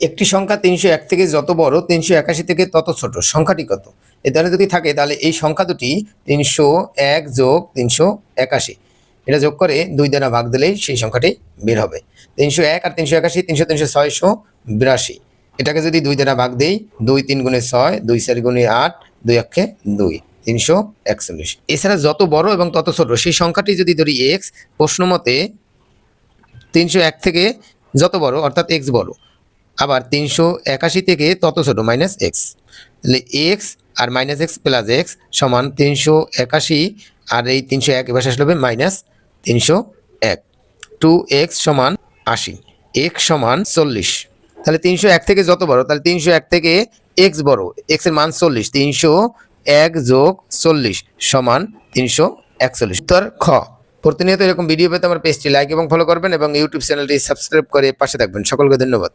একটি সংখ্যা তিনশো এক থেকে যত বড়, তিনশো একাশি থেকে তত ছোট। সংখ্যাটি কত? এ ধরনের যদি থাকে, তাহলে এই সংখ্যা দুটি তিনশো এক যোগ তিনশো একাশি। এটা যোগ করে দুই দ্বারা ভাগ দিলেই সেই সংখ্যাটি বের হবে। তিনশো এক আর তিনশো একাশি, তিনশো তিনশো ছয়শো বিরাশি। এটাকে যদি দুই দ্বারা ভাগ দেই, দুই তিন গুণে ছয়, দুই চার গুণে আট, দুই অক্ষে দুই, তিনশো একচল্লিশ। এছাড়া যত বড় এবং তত ছোট, সেই সংখ্যাটি যদি ধরি এক্স, প্রশ্ন মতে তিনশো এক থেকে যত বড়, অর্থাৎ এক্স বড় আবার তিনশো একাশি থেকে তত ছোট মাইনাস এক্স তাহলে এক্স আর মাইনাস এক্স প্লাস এক্স সমান তিনশো একাশি, আর এই তিনশো এক এবার শেষ হবে মাইনাস তিনশো এক। টু এক্স সমান আশি এক্স সমান চল্লিশ। তাহলে তিনশো এক থেকে যত বড়, তাহলে তিনশো এক থেকে এক্স বড় এক্সের মান চল্লিশ, তিনশো এক যোগ চল্লিশ সমান তিনশো একচল্লিশ। উত্তর খ। প্রতিনিয়ত এরকম ভিডিও পেতে আমার পেজটি লাইক এবং ফলো করবেন এবং ইউটিউব চ্যানেলটি সাবস্ক্রাইব করে পাশে থাকবেন। সকলকে ধন্যবাদ।